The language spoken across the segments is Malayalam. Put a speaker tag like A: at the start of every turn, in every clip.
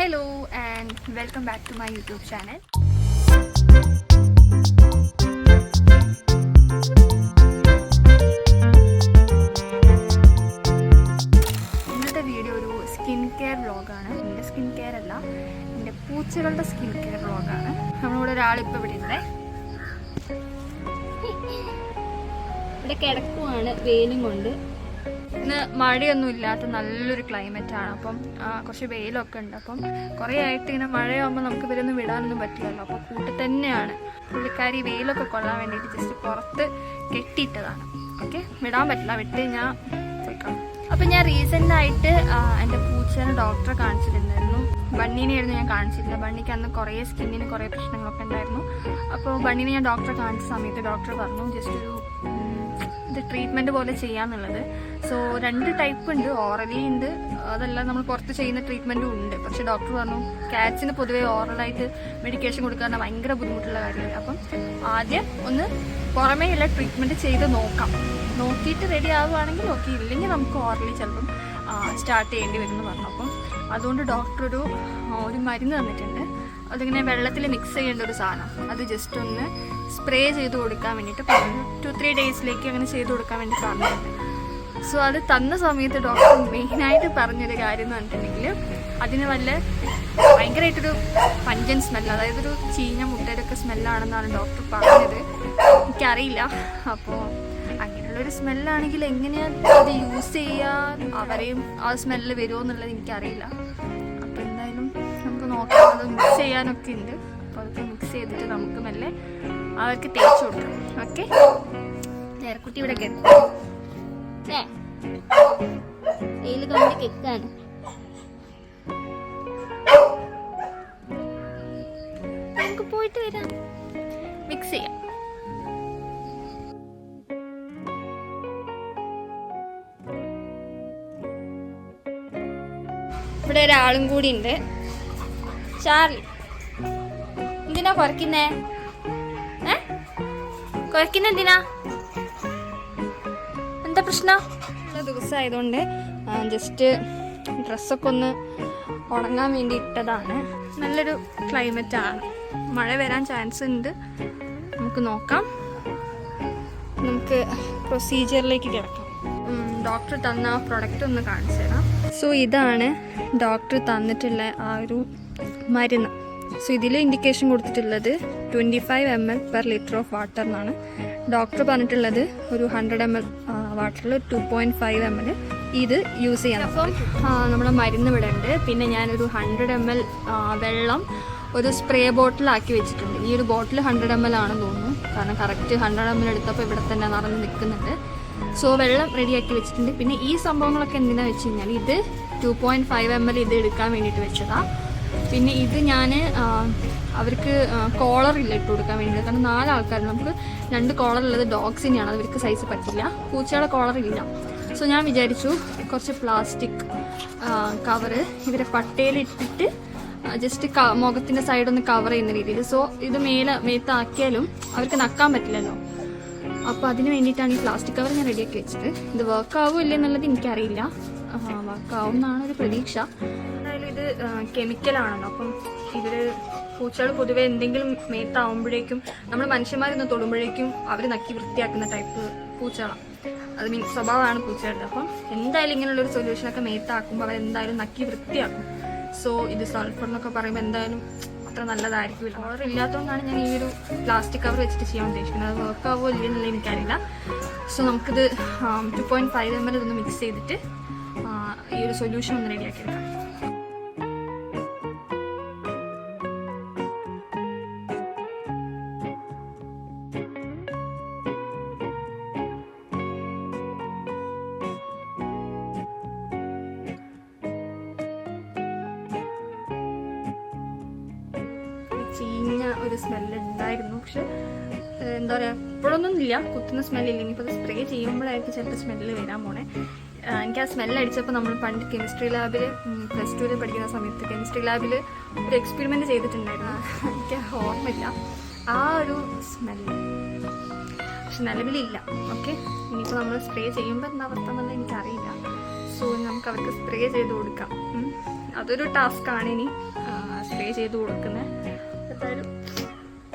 A: Hello and welcome back to my YouTube channel ഇന്നത്തെ വീഡിയോ ഒരു സ്കിൻ കെയർ വ്ളോഗാണ് എന്റെ സ്കിൻ കെയർ അല്ല. എന്റെ പൂച്ചകളുടെ സ്കിൻ കെയർ വ്ളോഗാണ് നമ്മളിവിടെ ഒരാളിപ്പോൾ ഇവിടെ ഉണ്ട് ഇവിടെ കിടക്കുവാണ് വെയിലും കൊണ്ട്. ഇന്ന് മഴയൊന്നും ഇല്ലാത്ത നല്ലൊരു ക്ലൈമറ്റ് ആണ് അപ്പം കുറച്ച് വെയിലൊക്കെ ഉണ്ട്. അപ്പം കുറേ ആയിട്ട് ഇങ്ങനെ മഴയാകുമ്പോൾ നമുക്ക് ഇവരൊന്നും വിടാനൊന്നും പറ്റില്ലല്ലോ. അപ്പോൾ കൂട്ടി തന്നെയാണ്. പുള്ളിക്കാരി വെയിലൊക്കെ കൊള്ളാൻ വേണ്ടിയിട്ട് ജസ്റ്റ് പുറത്ത് കെട്ടിയിട്ടതാണ്. ഓക്കെ? വിടാൻ പറ്റില്ല. വിട്ട് ഞാൻ പോയിക്കാം അപ്പം ഞാൻ റീസെന്റ് ആയിട്ട് എന്റെ പൂച്ചേനെ ഡോക്ടറെ കാണിച്ചിട്ടുണ്ടായിരുന്നു. ബണ്ണീനെയായിരുന്നു ഞാൻ കാണിച്ചിരുന്നത്. ബണ്ണിക്ക് അന്ന് കുറേ സ്കിന്നിന് കുറേ പ്രശ്നങ്ങളൊക്കെ ഉണ്ടായിരുന്നു. അപ്പോൾ ബണ്ണിനെ ഞാൻ ഡോക്ടറെ കാണിച്ച സമയത്ത് ഡോക്ടർ പറഞ്ഞു ജസ്റ്റ് ഒരു ഇത് ട്രീറ്റ്മെന്റ് പോലെ ചെയ്യാന്നുള്ളത്. സോ രണ്ട് ടൈപ്പ് ഉണ്ട്. ഓറലി ഉണ്ട്. അതെല്ലാം നമ്മൾ പുറത്ത് ചെയ്യുന്ന ട്രീറ്റ്മെന്റും ഉണ്ട്. പക്ഷേ ഡോക്ടർ പറഞ്ഞു കാറ്റ്സിന് പൊതുവേ ഓറലായിട്ട് മെഡിക്കേഷൻ കൊടുക്കാൻ ഭയങ്കര ബുദ്ധിമുട്ടുള്ള കാര്യമാണ്. അപ്പം ആദ്യം ഒന്ന് പുറമേയുള്ള ട്രീറ്റ്മെന്റ് ചെയ്ത് നോക്കാം. നോക്കിയിട്ട് റെഡി ആവുകയാണെങ്കിൽ ഓക്കെ ഇല്ലെങ്കിൽ നമുക്ക് ഓറലി ചിലപ്പം സ്റ്റാർട്ട് ചെയ്യേണ്ടി വരുമെന്ന് പറഞ്ഞു. അപ്പം അതുകൊണ്ട് ഡോക്ടർ ഒരു ഒരു മരുന്ന് തന്നിട്ടുണ്ട്. അതിങ്ങനെ വെള്ളത്തിൽ മിക്സ് ചെയ്യേണ്ട ഒരു സാധനം. അത് ജസ്റ്റ് ഒന്ന് സ്പ്രേ ചെയ്ത് കൊടുക്കാൻ വേണ്ടിയിട്ട് പറഞ്ഞു. ടു ത്രീ ഡേയ്സിലേക്ക് അങ്ങനെ ചെയ്ത് കൊടുക്കാൻ വേണ്ടി പറഞ്ഞിട്ടുണ്ട് സോ അത് തന്ന സമയത്ത് ഡോക്ടർ മെയിനായിട്ട് പറഞ്ഞൊരു കാര്യം എന്ന് പറഞ്ഞിട്ടുണ്ടെങ്കിൽ അതിന് വല്ല ഭയങ്കരമായിട്ടൊരു പഞ്ചൻ സ്മെല്ല് അതായത് ഒരു ചീഞ്ഞ മുട്ടയുടെ ഒക്കെ സ്മെല്ലാണെന്നാണ് ഡോക്ടർ പറഞ്ഞത്. എനിക്കറിയില്ല. അപ്പോൾ അങ്ങനെയുള്ളൊരു സ്മെല്ലാണെങ്കിൽ എങ്ങനെയാണ് അത് യൂസ് ചെയ്യുക അവരെയും ആ സ്മെല്ല് വരുമോ എന്നുള്ളത് എനിക്കറിയില്ല. നോക്കാം അത് മിക്സ് ചെയ്യാനൊക്കെ ഉണ്ട്. അപ്പോൾ അതൊക്കെ മിക്സ് ചെയ്തിട്ട് നമുക്ക് മെല്ലെ അവർക്ക് തേച്ച് കൊടുക്കാം. ഓക്കെ നേരക്കുട്ടി ഇവിടെ കെട്ടാം വെയിൽ കൊണ്ട് കെക്കാണ്. നമുക്ക് പോയിട്ട് വരാം. മിക്സ് ചെയ്യാം. ഇവിടെ ഒരാളും കൂടി ഉണ്ട്. ചാർലി എന്തിനാ കുറയ്ക്കുന്നേ? ഏ? എന്താ പ്രശ്നം? ദിവസമായതുകൊണ്ട് ജസ്റ്റ് ഡ്രസ്സൊക്കെ ഒന്ന് ഉണങ്ങാൻ വേണ്ടി ഇട്ടതാണ് നല്ലൊരു ക്ലൈമറ്റ് ആണ്. മഴ വരാൻ ചാൻസ് ഉണ്ട്. നമുക്ക് നോക്കാം. നമുക്ക് പ്രൊസീജിയറിലേക്ക് കിടക്കാം. ഡോക്ടർ തന്ന ആ പ്രൊഡക്റ്റ് ഒന്ന് കാണിച്ചു തരാം. സോ ഇതാണ് ഡോക്ടർ തന്നിട്ടുള്ള ആ ഒരു മരുന്ന്. സോ ഇതിൽ ഇൻഡിക്കേഷൻ കൊടുത്തിട്ടുള്ളത് twenty five M L per litre of water എന്നാണ്. ഡോക്ടർ പറഞ്ഞിട്ടുള്ളത് ഒരു ഹൺഡ്രഡ് എം എൽ വാട്ടറിൽ two point five M L ഇത് യൂസ് ചെയ്യണം. അപ്പം നമ്മൾ മരുന്ന് ഇവിടെ പിന്നെ ഞാനൊരു ഹൺഡ്രഡ് എം എൽ വെള്ളം ഒരു സ്പ്രേ ബോട്ടിലാക്കി വെച്ചിട്ടുണ്ട്. ഈ ഒരു ബോട്ടിൽ ഹൺഡ്രഡ് എം എൽ ആണെന്ന് തോന്നുന്നു. കാരണം കറക്റ്റ് ഹൺഡ്രഡ് എം എൽ എടുത്തപ്പോൾ ഇവിടെ തന്നെ നിറഞ്ഞ് നിൽക്കുന്നുണ്ട്. സോ വെള്ളം റെഡിയാക്കി വെച്ചിട്ടുണ്ട്. പിന്നെ ഈ സംഭവങ്ങളൊക്കെ എന്തിനാ വെച്ച് കഴിഞ്ഞാൽ ഇത് two point five M L ഇത് എടുക്കാൻ വേണ്ടിയിട്ട് വെച്ചതാ. പിന്നെ ഇത് ഞാൻ അവർക്ക് കോളർ ഇല്ല ഇട്ട് കൊടുക്കാൻ വേണ്ടിയിട്ട്. കാരണം നാലാൾക്കാർ നമുക്ക് രണ്ട് കോളർ ഉള്ളത് ഡോഗ്സിനെയാണ് അവർക്ക് സൈസ് പറ്റില്ല. പൂച്ചയുടെ കോളർ ഇല്ല. സോ ഞാൻ വിചാരിച്ചു കുറച്ച് പ്ലാസ്റ്റിക് കവറ് ഇവരെ പട്ടയിൽ ഇട്ടിട്ട് ജസ്റ്റ് മുഖത്തിന്റെ സൈഡൊന്ന് കവർ ചെയ്യുന്ന രീതിയിൽ. സോ ഇത് മേലെ മേത്താക്കിയാലും അവർക്ക് നക്കാൻ പറ്റില്ലല്ലോ. അപ്പോൾ അതിന് വേണ്ടിയിട്ടാണ് ഈ പ്ലാസ്റ്റിക് കവർ ഞാൻ റെഡിയാക്കി വെച്ചത്. ഇത് വർക്ക് ആവുമോ ഇല്ല എന്നുള്ളത് എനിക്കറിയില്ല. വർക്ക് ആവും എന്നാണ് ഒരു പ്രതീക്ഷ. ഇത് കെമിക്കലാണല്ലോ അപ്പം ഇവർ പൂച്ചകൾ പൊതുവെ എന്തെങ്കിലും മേത്താവുമ്പോഴേക്കും നമ്മൾ മനുഷ്യന്മാരൊന്ന് തൊടുമ്പോഴേക്കും അവർ നക്കി വൃത്തിയാക്കുന്ന ടൈപ്പ് പൂച്ചകളാണ് അത് മീൻ സ്വഭാവമാണ് പൂച്ചകളുടെ. അപ്പം എന്തായാലും ഇങ്ങനെയുള്ള ഒരു സൊല്യൂഷനൊക്കെ മേത്താക്കുമ്പോൾ അവർ എന്തായാലും നക്കി വൃത്തിയാക്കും. സോ ഇത് സൾഫർ എന്നൊക്കെ പറയുമ്പോൾ എന്തായാലും അത്ര നല്ലതായിരിക്കില്ല കളർ ഇല്ലാത്തതുകൊണ്ടാണ് ഞാൻ ഈ ഒരു പ്ലാസ്റ്റിക് കവർ വെച്ചിട്ട് ചെയ്യാൻ ഉദ്ദേശിക്കുന്നത്. അത് വർക്ക് ആവുമോ ഇല്ലെന്നുള്ള എനിക്കറിയില്ല. സോ നമുക്കിത് two point five M L ഇതൊന്ന് മിക്സ് ചെയ്തിട്ട് ഈ ഒരു സൊല്യൂഷൻ ഒന്ന് റെഡിയാക്കി എടുക്കാം ഒരു സ്മെല്ല് ഉണ്ടായിരുന്നു പക്ഷെ എന്താ പറയുക ഇപ്പോഴൊന്നും ഇല്ല കുത്തുന്ന സ്മെല്ലില്ല. ഇനിയിപ്പോൾ അത് സ്പ്രേ ചെയ്യുമ്പോഴായിരിക്കും ചിലപ്പോൾ സ്മെല്ല് വരാൻ പോണേ. എനിക്ക് ആ സ്മെല്ല് അടിച്ചപ്പോൾ നമ്മൾ പണ്ട് കെമിസ്ട്രി ലാബിൽ പ്ലസ് ടുവിൽ പഠിക്കുന്ന സമയത്ത് കെമിസ്ട്രി ലാബിൽ ഒരു എക്സ്പെരിമെന്റ് ചെയ്തിട്ടുണ്ടായിരുന്നു. എനിക്ക് ഓർമ്മയില്ല. ആ ഒരു സ്മെല്ല് പക്ഷെ നിലവിലില്ല. ഓക്കെ ഇനിയിപ്പോൾ നമ്മൾ സ്പ്രേ ചെയ്യുമ്പോൾ എന്താ അവസ്ഥ എന്നുള്ളത് എനിക്കറിയില്ല. സോ നമുക്ക് അവർക്ക് സ്പ്രേ ചെയ്ത് കൊടുക്കാം. അതൊരു ടാസ്ക്കാണ് ഇനി സ്പ്രേ ചെയ്ത് കൊടുക്കുന്നത് എന്തായാലും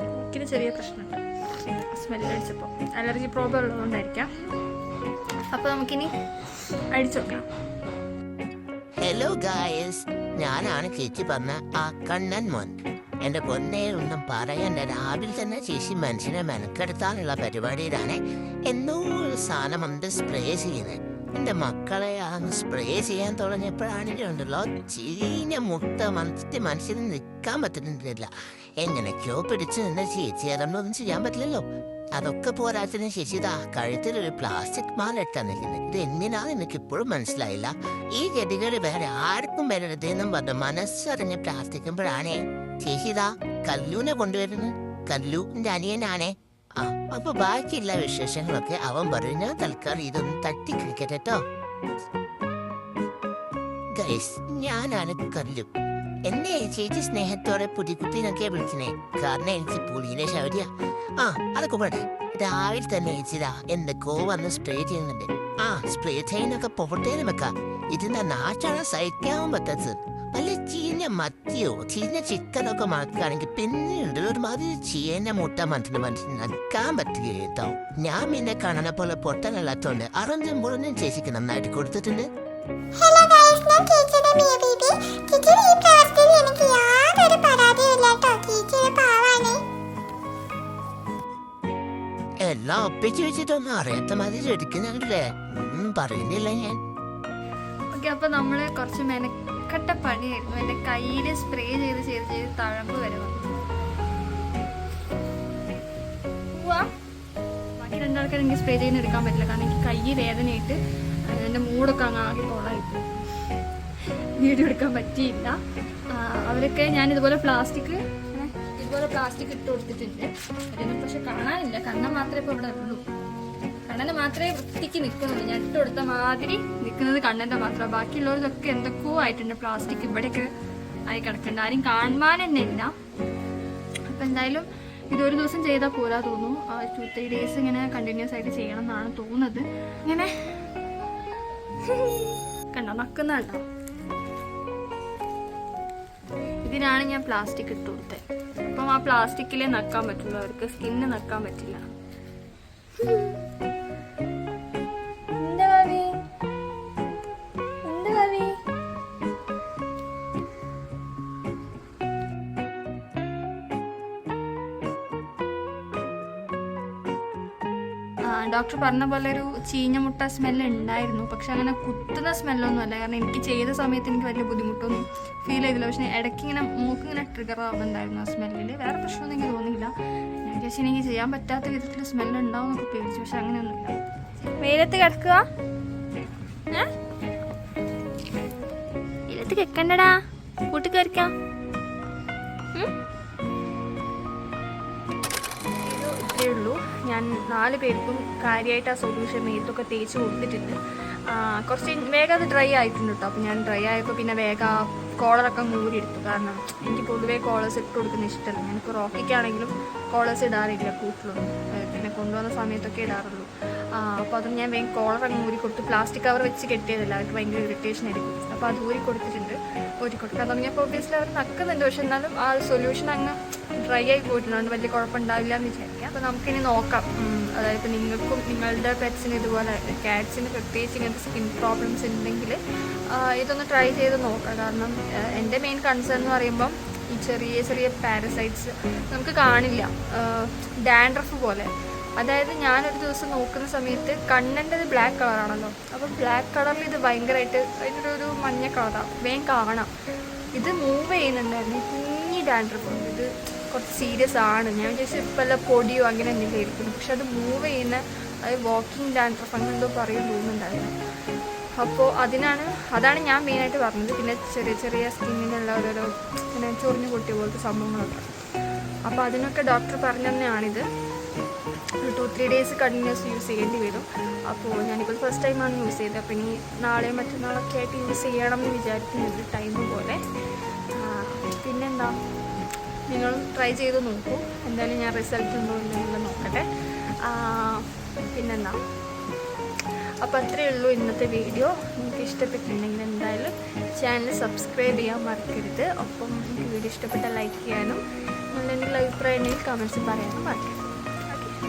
A: എനിക്കിന് ചെറിയ പ്രശ്നമുണ്ട് സ്മെല്ല് അടിച്ചപ്പോൾ അലർജി പ്രോബ്ലം ഉള്ളതുകൊണ്ടായിരിക്കാം. അപ്പോൾ നമുക്കിനി അടിച്ചു നോക്കാം.
B: ഹലോ ഗായസ് ഞാനാണ് ചേച്ചി പറഞ്ഞ ആ കണ്ണൻ മോൻ. എന്റെ പൊന്നെ ഒന്നും പറയണ്ട. രാവിലെ തന്നെ ചേച്ചി മനുഷ്യനെ മെനക്കെടുത്താനുള്ള പരിപാടിയിലാണ് എന്തോ ഒരു സാധനം ഉണ്ട് സ്പ്രേ ചെയ്യുന്നത്. എന്റെ മക്കളെ ആ സ്പ്രേ ചെയ്യാൻ തുടങ്ങിയപ്പോഴാണെങ്കിലുണ്ടല്ലോ ചീഞ്ഞ മുട്ട മനസ്സിൽ മനുഷ്യന് നിൽക്കാൻ പറ്റുന്നില്ല. എങ്ങനെയൊക്കെയോ പിടിച്ചു നിന്ന് ചേച്ചി അതൊന്നും ചെയ്യാൻ പറ്റില്ലല്ലോ? അതൊക്കെ പോരാത്തിന് ശശിതാ കഴുത്തിൽ ഒരു പ്ലാസ്റ്റിക് മാല ഇട്ടാ നിൽക്കുന്നത് ഇത് എന്തിനാന്ന് എനിക്ക് ഇപ്പോഴും മനസ്സിലായില്ല? ഈ ഗതികേട് വേറെ ആർക്കും വരരുതെന്നും പറഞ്ഞു മനസ്സറിഞ്ഞ് പ്രാർത്ഥിക്കുമ്പോഴാണേ. ചേച്ചിതാ കല്ലൂനെ കൊണ്ടുവരുന്നു. കല്ലു എന്റെ അനിയനാണേ. ആ അപ്പൊ ബാക്കിയുള്ള വിശേഷങ്ങളൊക്കെ അവൻ പറഞ്ഞു ഞാൻ ഇതൊന്ന് തട്ടി കേട്ടോ. ഗൈസ് ഞാനാണ് കല്ലു. എന്നെ ചേച്ചി സ്നേഹത്തോടെ പുതിക്കുട്ടിനൊക്കെ വിളിക്കണേ കാരണം എനിക്ക് പുലിനെ ശൗര്യ. ആ അതൊക്കെ പോട്ടെ രാവിലെ തന്നെ ചേച്ചിതാ എന്തൊക്കെയോ വന്ന് സ്പ്രേ ചെയ്യുന്നുണ്ട്. ആ സ്പ്രേ ചെയ്യുന്നൊക്കെ പോട്ടേന്ന് വെക്കാം. ഇതിന്റെ നാച്ചാണ് സഹിക്കാൻ പറ്റാത്തത് വല്ല ചീഞ്ഞ മത്തിയോ ചീഞ്ഞ ചിക്കനൊക്കെ മറക്കുകയാണെങ്കിൽ പിന്നീട് ഒരുമാതിരി ചീഞ്ഞ മുട്ട മനസ്സിന് മനസ്സിന് നക്കാൻ പറ്റുക ഞാൻ പിന്നെ കാണുന്ന പോലെ പൊട്ടനല്ലാത്തോണ്ട് അറിഞ്ഞും മുറിഞ്ഞും ചേച്ചിക്ക് നന്നായിട്ട് കൊടുത്തിട്ടുണ്ട്.
C: ഞാൻ ചേച്ചിയുടെ മിയ ബേബി ഈ പ്രവർത്തിയിൽ എനിക്ക് യാതൊരു പരാതിയില്ല കേട്ടോ. ചേച്ചിയുടെ പാവാണ്.
B: എല്ലാം ഒപ്പിച്ച് വെച്ചിട്ടൊന്നും അറിയാത്ത മാതിരി എടുക്കുന്നുണ്ടല്ലേ. ഒന്നും പറയുന്നില്ല ഞാൻ.
A: ഓക്കെ അപ്പോൾ നമ്മൾ കുറച്ച് മെനക്കെട്ട പണിയായിരുന്നു. എന്റെ കയ്യിൽ സ്പ്രേ ചെയ്ത് ചെയ്ത് ചെയ്ത് തഴമ്പ് വരെ വന്നു. ബാക്കി രണ്ടാൾക്കാർ എനിക്ക് സ്പ്രേ ചെയ്യുന്ന എടുക്കാൻ പറ്റില്ല. കാരണം എനിക്ക് കൈ വേദനയായിട്ട് എന്റെ മൂടൊക്കെ അങ്ങ് ആകെ കൊള്ളായിപ്പോയി വീഡിയോ എടുക്കാൻ പറ്റിയില്ല. അവരൊക്കെ ഞാൻ ഇതുപോലെ പ്ലാസ്റ്റിക് ഇതുപോലെ പ്ലാസ്റ്റിക് ഇട്ട് കൊടുത്തിട്ടുണ്ട്. അതൊന്നും പക്ഷെ കാണാനില്ല. കണ്ണ മാത്രമേ ഇപ്പോൾ ഇവിടെ ഉള്ളൂ. കണ്ണന് മാത്രമേ വൃത്തിക്ക് നിൽക്കുന്നുള്ളൂ. ഞാൻ ഇട്ട് കൊടുത്ത മാതിരി നിൽക്കുന്നത് കണ്ണന്റെ മാത്രമാണ് ബാക്കിയുള്ളവരൊക്കെ എന്തൊക്കെയോ ആയിട്ടുണ്ട് പ്ലാസ്റ്റിക് ഇവിടെയൊക്കെ ആയി കിടക്കുന്നുണ്ട്. ആരും കാണുവാൻ തന്നെ ഇല്ല അപ്പം എന്തായാലും ഇതൊരു ദിവസം ചെയ്താൽ പോരാ തോന്നുന്നു. ടു ത്രീ ഡേയ്സ് ഇങ്ങനെ കണ്ടിന്യൂസ് ആയിട്ട് ചെയ്യണം എന്നാണ് തോന്നുന്നത്. ഇങ്ങനെ കണ്ട? നക്കുന്നുണ്ടോ ഇതിനാണ് ഞാൻ പ്ലാസ്റ്റിക് ഇട്ട് കൊടുത്തത്. അപ്പം ആ പ്ലാസ്റ്റിക്കിലേ നക്കാൻ പറ്റുള്ളൂ. അവർക്ക് സ്കിന്ന് നക്കാൻ പറ്റില്ല. ഡോക്ടർ പറഞ്ഞ പോലെ ഒരു ചീഞ്ഞ മുട്ട സ്മെല്ല് ഉണ്ടായിരുന്നു. പക്ഷെ അങ്ങനെ കുത്തുന്ന സ്മെല്ലൊന്നും അല്ല. കാരണം എനിക്ക് ചെയ്ത സമയത്ത് എനിക്ക് വലിയ ബുദ്ധിമുട്ടൊന്നും ഫീൽ ചെയ്തില്ല. പക്ഷേ ഇടയ്ക്ക് ഇങ്ങനെ മൂക്ക് ഇങ്ങനെ ട്രിഗർ ആവുന്നുണ്ടായിരുന്നു ആ സ്മെല്ലിൽ വേറെ പ്രശ്നമൊന്നും എനിക്ക് തോന്നിയില്ല. ഞാൻ വിചാരിച്ചു എനിക്ക് ചെയ്യാൻ പറ്റാത്ത വിധത്തിൽ സ്മെല്ല് ഉണ്ടാവും എന്നൊക്കെ പേടിച്ചു പക്ഷെ അങ്ങനെയൊന്നുമില്ല. വെയിലത്ത് കിടക്കുക? വെയിലത്ത് കിടക്കണ്ടടാ. കൂട്ടി കയറിക്കാം. ഞാൻ നാല് പേർക്കും കാര്യമായിട്ട് ആ സൊല്യൂഷൻ മേത്തൊക്കെ തേച്ച് കൊടുത്തിട്ടുണ്ട്. കുറച്ച് വേഗം അത് ഡ്രൈ ആയിട്ടുണ്ട് കേട്ടോ അപ്പോൾ ഞാൻ ഡ്രൈ ആയപ്പോൾ പിന്നെ വേഗം കോളറൊക്കെ മൂടിയെടുത്തു കാരണം എനിക്ക് പൊതുവേ കോളേഴ്സ് ഇട്ട് കൊടുക്കുന്ന ഇഷ്ടമല്ല ഞാനിപ്പോൾ റോക്കിക്കാണെങ്കിലും കോളേഴ്സ് ഇടാറില്ല കൂട്ടിലൊന്നും. ഏ, പിന്നെ കൊണ്ടുവന്ന സമയത്തൊക്കെ ഇടാറുള്ളൂ. അപ്പോൾ അതും ഞാൻ വേഗം കോളർ അങ്ങ് ഊരി കൊടുത്തു. പ്ലാസ്റ്റിക് കവർ വെച്ച് കെട്ടിയതല്ല അവർക്ക് ഭയങ്കര ഇറിറ്റേഷൻ ആയിരിക്കും. അപ്പോൾ അത് ഊരി കൊടുത്തിട്ടുണ്ട്. ഊരി കൊടുക്കാൻ തുടങ്ങിയപ്പോൾ ഒബ്വിയസ്ലി അവർ നക്കുന്നുണ്ട്. പക്ഷെ എന്നാലും ആ സൊല്യൂഷൻ അങ്ങ് ഡ്രൈ ആയി പോയിട്ടുണ്ട്. വലിയ കുഴപ്പമുണ്ടാവില്ല എന്ന് വിചാരിക്കാം. അപ്പോൾ നമുക്കിനി നോക്കാം. അതായത് ഇപ്പോൾ നിങ്ങൾക്കും നിങ്ങളുടെ പെറ്റ്സിന് ഇതുപോലെ ക്യാറ്റ്സിന് പ്രത്യേകിച്ച് ഇങ്ങനത്തെ സ്കിൻ പ്രോബ്ലംസ് ഉണ്ടെങ്കിൽ ഇതൊന്ന് ട്രൈ ചെയ്ത് നോക്കാം. കാരണം എന്റെ മെയിൻ കൺസേൺ എന്ന് പറയുമ്പം ഈ ചെറിയ ചെറിയ പാരസൈറ്റ്സ് നമുക്ക് കാണില്ല. ഡാൻഡ്രഫ് പോലെ. അതായത് ഞാനൊരു ദിവസം നോക്കുന്ന സമയത്ത് കണ്ണന്റെത് ബ്ലാക്ക് കളറാണല്ലോ അപ്പോൾ ബ്ലാക്ക് കളറിൽ ഇത് ഭയങ്കരമായിട്ട് അതിന്റെ ഒരു മഞ്ഞ കളറാണ് വേഗം കാണാം. ഇത് മൂവ് ചെയ്യുന്നുണ്ടായിരുന്നു. കുഞ്ഞി ഡാൻഡ്രഫ് ഉണ്ട്. ഇത് കുറച്ച് സീരിയസ് ആണ്. ഞാൻ വിചാരിച്ചു ഇപ്പം വല്ല പൊടിയോ അങ്ങനെ എന്തെങ്കിലും ആയിരിക്കും. പക്ഷെ അത് മൂവ് ചെയ്യുന്ന അത് വാക്കിംഗ് ഡാൻഡ്രഫ് അങ്ങനെ എന്തോ പറയും തോന്നുന്നുണ്ടായിരുന്നു. അപ്പോൾ അതിനാണ് അതാണ് ഞാൻ മെയിനായിട്ട് പറഞ്ഞത്. പിന്നെ ചെറിയ ചെറിയ സ്കിന്നിനുള്ള ഓരോരോ പിന്നെ ചൊറിഞ്ഞു പൊട്ടിയ പോലത്തെ സംഭവങ്ങളൊക്കെ. അപ്പോൾ അതിനൊക്കെ ഡോക്ടർ പറഞ്ഞു തന്നെയാണിത്. Two three days continuous use ചെയ്യേണ്ടി വരും. അപ്പോൾ ഞാനിപ്പോൾ ഫസ്റ്റ് ടൈമാണ് യൂസ് ചെയ്തത്. അപ്പോൾ ഇനി നാളെ മറ്റന്നാളൊക്കെ ആയിട്ട് യൂസ് ചെയ്യണം എന്ന് വിചാരിക്കുന്നുണ്ട് ടൈം പോലെ. പിന്നെന്താ? നിങ്ങൾ ട്രൈ ചെയ്ത് നോക്കൂ. എന്തായാലും ഞാൻ റിസൾട്ട് ഉണ്ടോ ഇല്ലെന്നുള്ളത് നോക്കട്ടെ. പിന്നെന്താ? അപ്പോൾ അത്രയേ ഉള്ളൂ ഇന്നത്തെ വീഡിയോ നിങ്ങൾക്ക് ഇഷ്ടപ്പെട്ടിട്ടുണ്ടെങ്കിൽ എന്തായാലും ചാനൽ സബ്സ്ക്രൈബ് ചെയ്യാൻ മറക്കരുത്. ഒപ്പം നിങ്ങൾക്ക് വീഡിയോ ഇഷ്ടപ്പെട്ട ലൈക്ക് ചെയ്യാനും നിങ്ങളുടെ എന്തെങ്കിലും അഭിപ്രായം ഉണ്ടെങ്കിൽ കമൻസ് പറയാനും മറക്കരുത്.